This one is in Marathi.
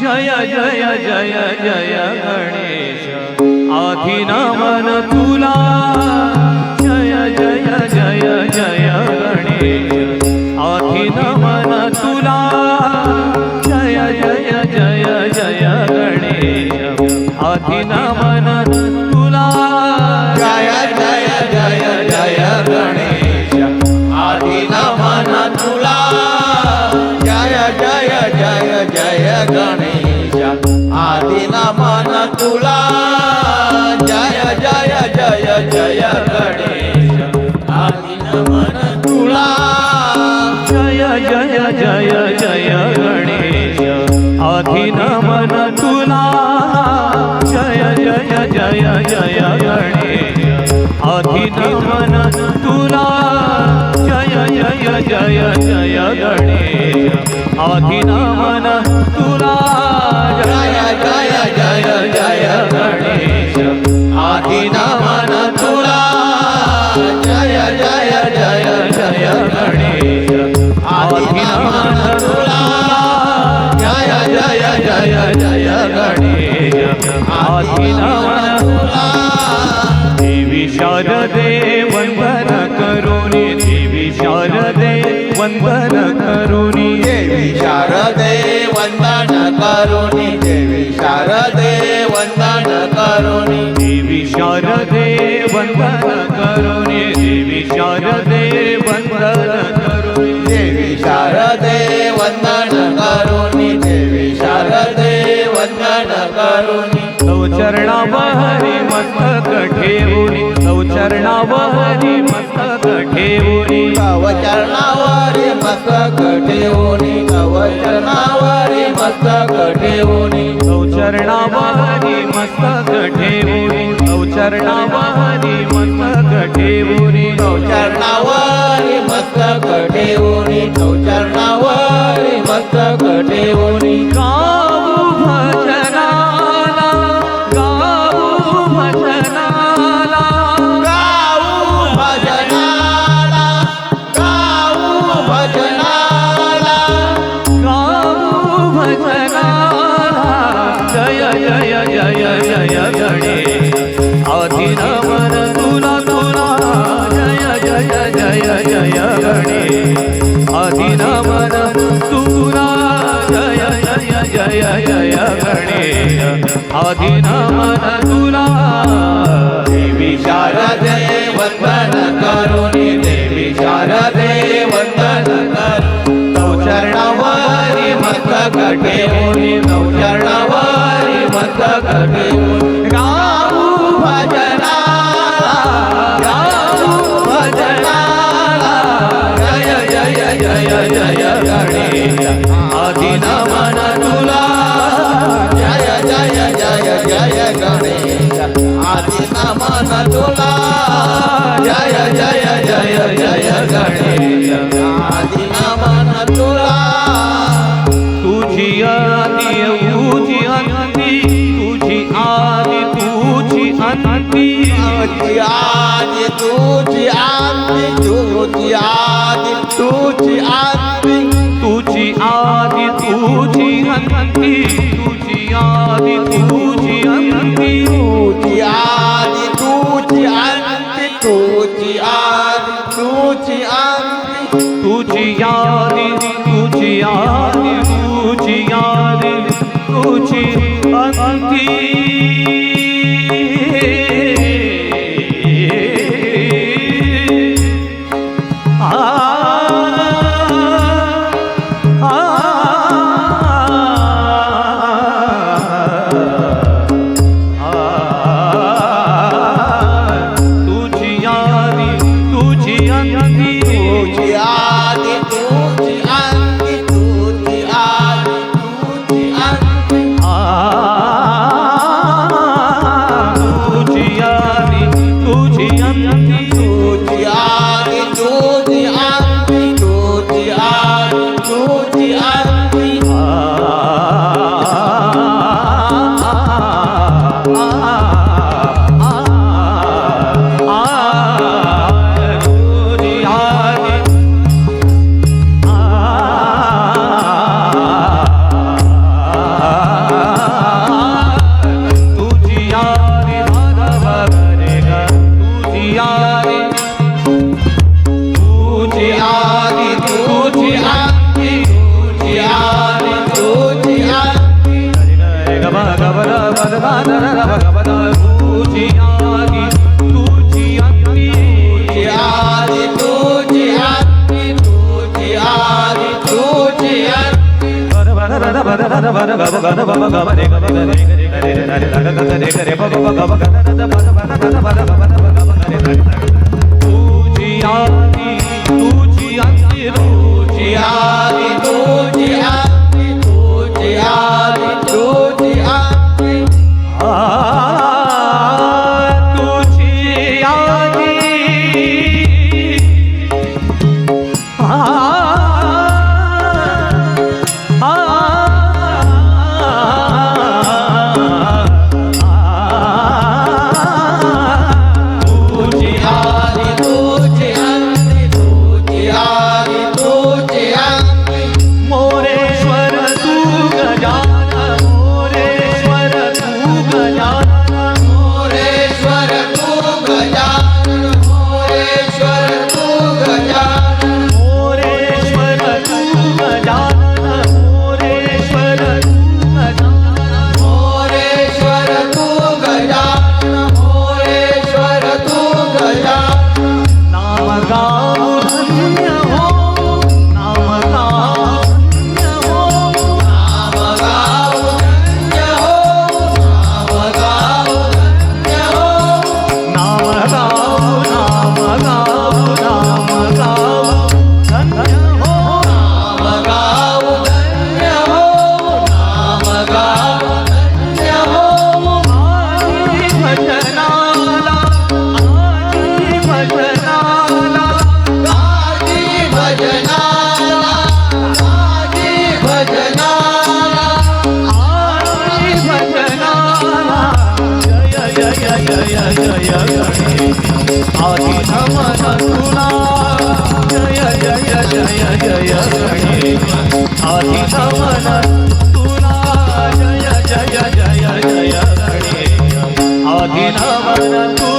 जय जय जय जय गणेश. आधी नमन तुला जय गणेश आधी नमन तुला। जय जय जय जय गणेश आधी नमन तुला। जय जय जय जय गणेश आधी नमन तुला। जय जय जय जय गणेश आधी नमन तुला। जय जय जय जय गणेश आधी नमन देवी शारदे वंदन करुणी. देवी शारदे वंदन करुणी. देवी शारदे वंदन करुणी. देवी शारदे वंदन करुणी. देवी शारदे वंदन करुणी. देवी शारदे वंदन करुणी. देवी शारदे वंदन चरणावहरी मस्तक ठेवुनी. चरणावहरी मस्तक ठेवुनी. तव चरणावरी मस्तक ठेवूनी. तव चरणावरी मस्तक ठेवूनी. चरणावहरी मस्तक ठेवुनी. चरणावहरी मस्तक ठेवुनी. तव चरणावरी मस्तक ठेवूनी. तव चरणावरी मस्तक ठेवूनी. गाऊ नमन तुला तुला जय जय जय जय गणे आधी नमन तुला जय जय जय जय गणे आधी नमन तुला देवी शारदे वंदन करुणी देवी शारदे वंदन करुणी चरणावारी मत कटे ठेवूनी चरणावारी मत कटे तुला जय जय जय जय गणेश आदि तुला तुझी आदी तुझी अंती तुझी आदी तुझी अंती तुझी आदि तुझी आदि तुझी आदि तुझी आदि तुझी आदी तुझी अंती तुझी आदी तुझी अंती तुझी आदि कुछ याद कुछ याद कुछ याद कुछ अंती Gandhi. तुझी आदी तुझी अंती तुझी आदी तुझी अंती तुझी आदी तुझी अंती तुझी आदी तुझी अंती तुझी आदी तुझी अंती तुझी आदी जय जय जय आदि नमन तुला जय जय जय जय आदि नमन तुला जय जय जय जय आदि नमन तुला